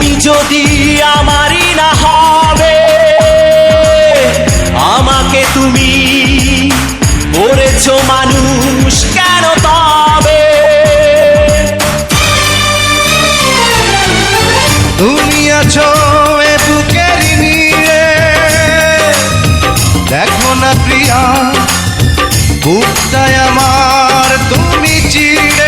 তুমি যদি আমারই না হবে, আমাকে তুমি করেছ মানুষ কেন তবে তুমি আছো দেখো না প্রিয়া, বুকটায় আমার তুমি চিড়ে।